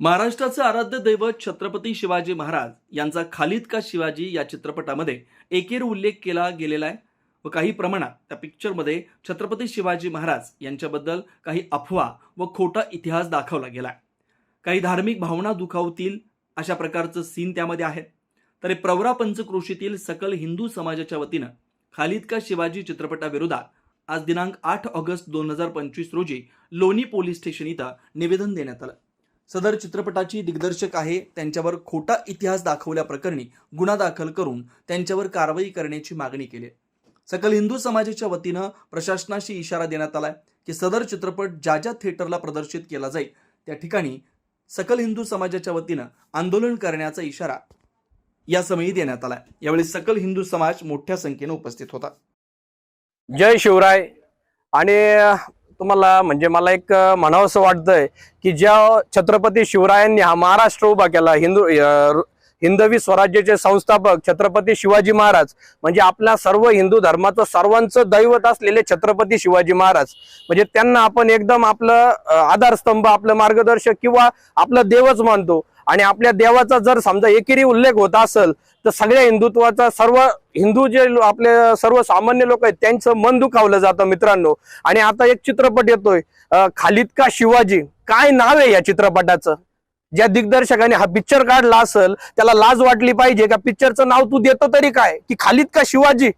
महाराष्ट्राचं आराध्य दैवत छत्रपती शिवाजी महाराज यांचा खालिद का शिवाजी या चित्रपटामध्ये एकेर उल्लेख केला गेलेला आहे. व काही प्रमाणात त्या पिक्चरमध्ये छत्रपती शिवाजी महाराज यांच्याबद्दल काही अफवा व खोटा इतिहास दाखवला गेला काही धार्मिक भावना दुखावतील अशा प्रकारचं सीन त्यामध्ये आहे. तर प्रवरा पंचक्रोशीतील सकल हिंदू समाजाच्या वतीनं खालिद का शिवाजी चित्रपटाविरोधात आज दिनांक आठ ऑगस्ट दोन हजार पंचवीस रोजी लोणी पोलीस स्टेशन इथं निवेदन देण्यात आलं. सदर चित्रपटाची दिग्दर्शक आहे. त्यांच्यावर खोटा इतिहास दाखवल्याप्रकरणी गुन्हा दाखल करून त्यांच्यावर कारवाई करण्याची मागणी केली सकल हिंदू समाजाच्या वतीनं प्रशासनाशी इशारा देण्यात आलाय की सदर चित्रपट ज्या ज्या थिएटरला प्रदर्शित केला जाईल त्या ठिकाणी सकल हिंदू समाजाच्या वतीनं आंदोलन करण्याचा इशारा या समयी देण्यात आलाय. यावेळी सकल हिंदू समाज मोठ्या संख्येने उपस्थित होता. जय शिवराय. आणि तुम्हाला म्हणजे मला एक म्हणावं असं वाटतंय की ज्या छत्रपती शिवरायांनी हा महाराष्ट्र उभा केला हिंदू हिंदवी स्वराज्याचे संस्थापक छत्रपती शिवाजी महाराज म्हणजे आपल्या सर्व हिंदू धर्माचं सर्वांचं दैवत असलेले छत्रपती शिवाजी महाराज म्हणजे त्यांना आपण एकदम आपलं आधारस्तंभ आपलं मार्गदर्शक किंवा आपलं देवच मानतो. आणि आपल्या देवाचा जर समजा एकेरी उल्लेख होत असेल तर सगळ्या हिंदुत्वाचा सर्व हिंदू जे लो- आपले सर्व सामान्य लोक आहेत त्यांचं मन दुखावलं जातं मित्रांनो. आणि आता एक चित्रपट येतोय खालिद का शिवाजी? काय नाव आहे या चित्रपटाचं? ज्या दिग्दर्शकाने हा पिक्चर काढला असेल त्याला लाज वाटली पाहिजे का? पिक्चरचं नाव तू देतो तरी काय? की खालिद का शिवाजी?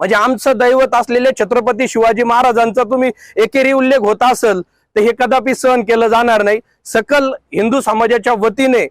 म्हणजे आमचं दैवत असलेले छत्रपती शिवाजी महाराजांचा तुम्ही एकेरी उल्लेख होत असेल तर हे कदापि सहन केलं जाणार नाही. सकल हिंदू समाजाच्या वतीने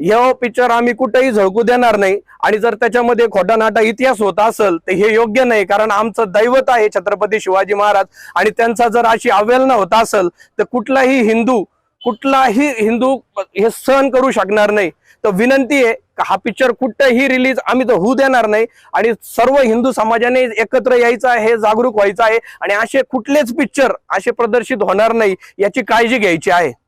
हे पिक्चर आम्ही कुठेही झळकू देणार नाही. आणि जर त्याच्यामध्ये खोटा नाटा इतिहास होत असेल तर हे योग्य नाही कारण आमचं दैवत आहे छत्रपती शिवाजी महाराज. आणि त्यांचा जर अशी अवहेलना होत असेल तर कुठलाही हिंदू कुठलाही हिंदू हे सहन करू शकणार नाही. तर विनंती आहे का हा पिक्चर कुठेही रिलीज आम्ही तर होऊ देणार नाही. आणि सर्व हिंदू समाजाने एकत्र यायचं आहे जागरूक व्हायचं आहे. आणि असे कुठलेच पिक्चर असे प्रदर्शित होणार नाही याची काळजी घ्यायची आहे.